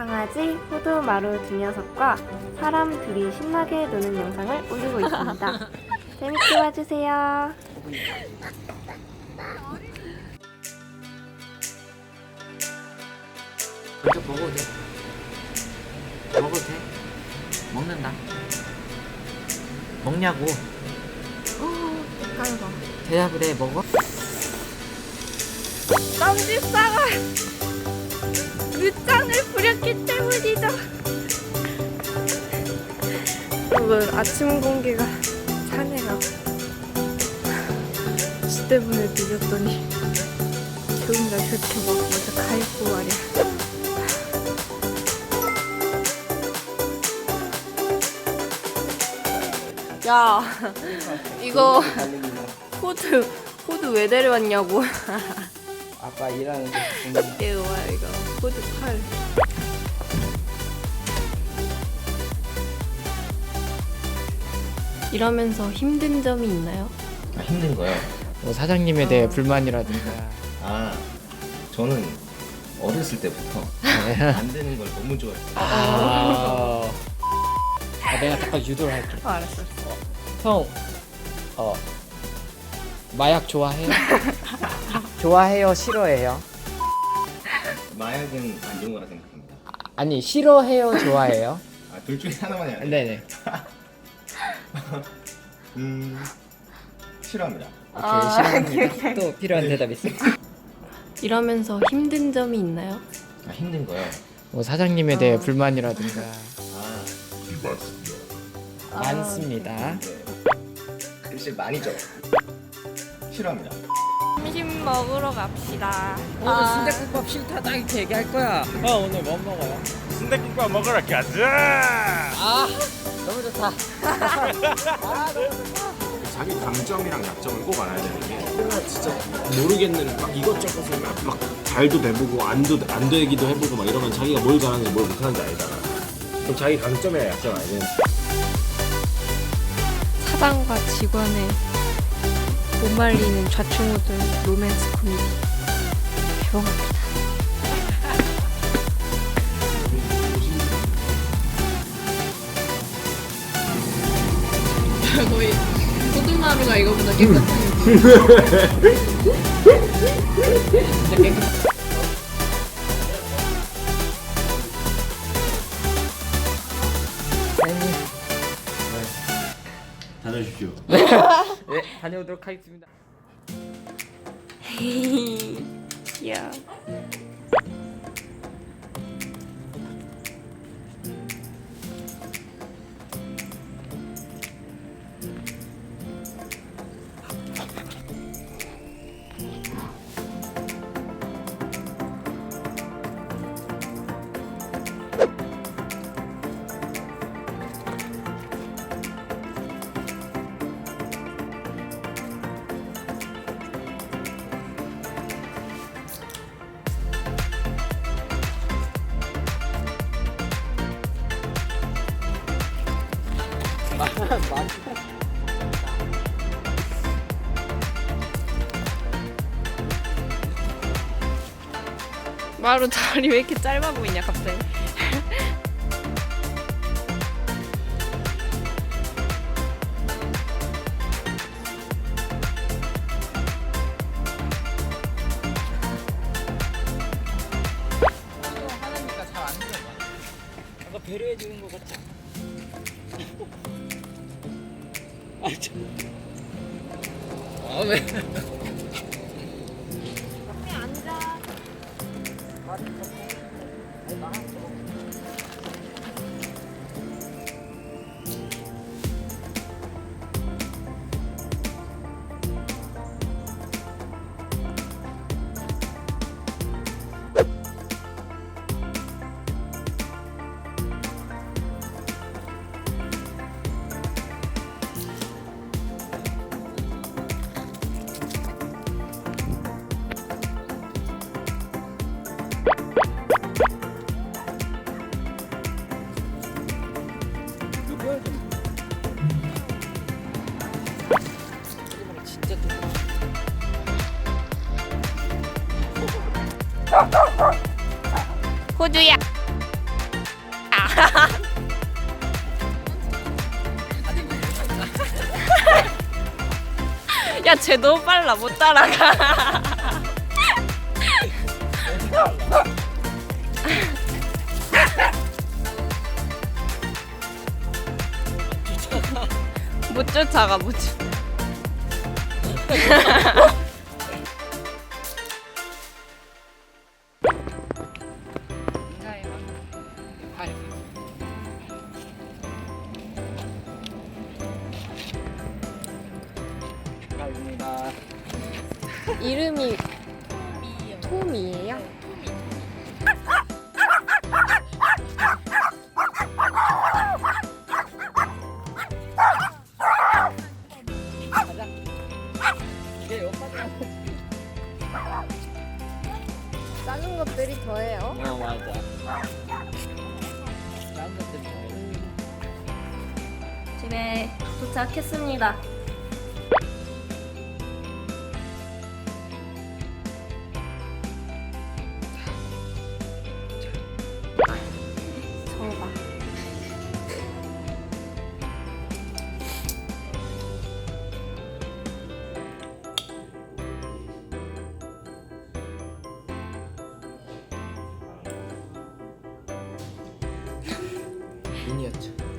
강아지 호두 마루 두 녀석과 사람 둘이 신나게 노는 영상을 올리고 있습니다. 재밌게 봐주세요. 먼저 먹어도 돼. 먹어도 돼. 먹는다. 먹냐고. 아이고. 대답을 해. 먹어? 땀집사가 늦장을 부렸기 때문이죠. 여러분 아침 공기가 차네요. 지 때문에 늦었더니 날 그렇게 막 먼저 가 있고 말이야. 야 이거 호두 호두 왜 데려왔냐고. 아빠 일하는 거 이거 와 이거 호두 팔. 이러면서 힘든 점이 있나요? 아, 힘든 거요. 뭐 사장님에 대해 불만이라든가. 아 저는 어렸을 때부터 네. 안 되는 걸 너무 좋아했어요. 아, 아, 내가 잠깐 유도를 할게. 어, 알았어. 형, 어, 마약 좋아해요? 좋아해요? 싫어해요? 마약은 안 좋은 거라 생각합니다. 아니 싫어해요? 좋아해요? 아, 둘 중에 하나만 해야 돼. 네네. 음 싫어합니다. 오케이 싫어합니다. 또 필요한 대답 있습니다. 이러면서 힘든 점이 있나요? 아, 힘든 거요. 뭐 사장님에 대해 불만이라든가 아 많습니다. 네. 글쎄 많이죠. 싫어합니다. 점심 먹으러 갑시다. 오늘 순대국밥 싫다 딱 이렇게 얘기할 거야. 어 오늘 뭐 먹어요? 순대국밥 먹으러 가자. 아 너무 좋다. 자기 강점이랑 약점을 꼭 알아야 되는 게 내가 진짜 모르겠는 막 이것저것을 막, 막 잘도 해보고 안도 안 되기도 해보고 막 이러면 자기가 뭘 잘하는지 뭘 못하는지 알잖아. 그럼 자기 강점이랑 약점 되는 사장과 직원의 못 말리는 좌충우돌 로맨스 코미디. 개봉합니다. 거의 호두마루가 이거보다 깨끗하게 다녀주십 다녀오도록 하겠습니다. 야. 마루 다리 왜 이렇게 짧아 보이냐 갑자기. 배려해 주는 것 같지? 아, 참. 아, 왜? 앞에 앉아. 호주야. 아. 야, 쟤 너무 빨라. 못 따라가. 못 쫓아가, 못 쫓아가 못 쫓아가 하합니다. 이름이? 이게 여기까지. 작은 것들이 더해요. 어 맞아. 딴 것들 뭐 집에 도착했습니다. 미니어처.